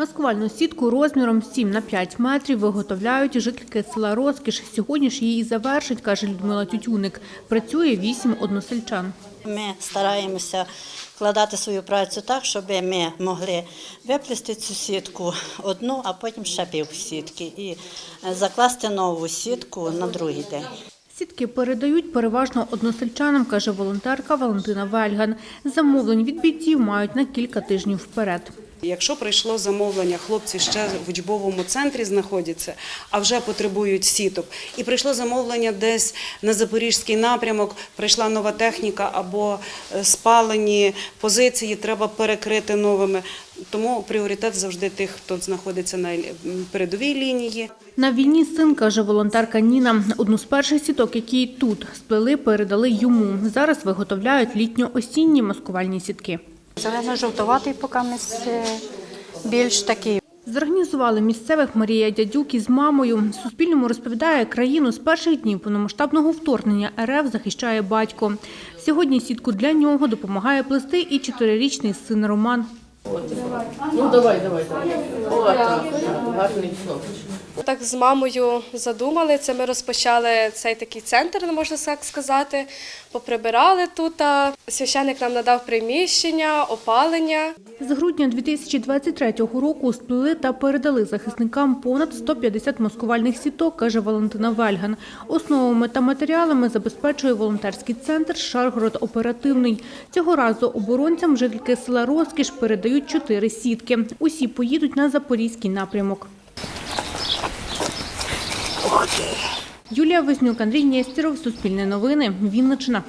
Маскувальну сітку розміром 7 на 5 метрів виготовляють жительки села Розкіш. Сьогодні ж її завершить, каже Людмила Тютюник. Працює вісім односельчан. Ми стараємося вкладати свою працю так, щоб ми могли виплести цю сітку одну, а потім ще пів сітки і закласти нову сітку на другий день. Сітки передають переважно односельчанам, каже волонтерка Валентина Вельган. Замовлень від бійців мають на кілька тижнів вперед. Якщо прийшло замовлення, хлопці ще в учбовому центрі знаходяться, а вже потребують сіток. І прийшло замовлення десь на запорізький напрямок, прийшла нова техніка або е, спалені позиції, треба перекрити новими. Тому пріоритет завжди тих, хто знаходиться на передовій лінії. На війні син, каже волонтерка Ніна. Одну з перших сіток, які тут сплели, передали йому. Зараз виготовляють літньо-осінні маскувальні сітки. Зелено-жовтуватий покамець більш такий. Зорганізували місцевих Марія Дядюк із мамою. Суспільному розповідає, країну з перших днів повномасштабного вторгнення РФ захищає батько. Сьогодні сітку для нього допомагає плести і чотирирічний син Роман. Ну давай, давай, давай. О, так, гарний хлопчик. Так з мамою задумали це. Ми розпочали цей такий центр, не можна так сказати. Поприбирали тут. а Священник нам надав приміщення, опалення. З грудня 2023 року сплели та передали захисникам понад 150 маскувальних сіток, каже Валентина Вельган. Основами та матеріалами забезпечує волонтерський центр Шаргород Оперативний. Цього разу оборонцям жительки села Розкіш передають чотири сітки. Усі поїдуть на запорізький напрямок. Юлія Вознюк, Андрій Нєстєров, Суспільне новини, Вінниччина.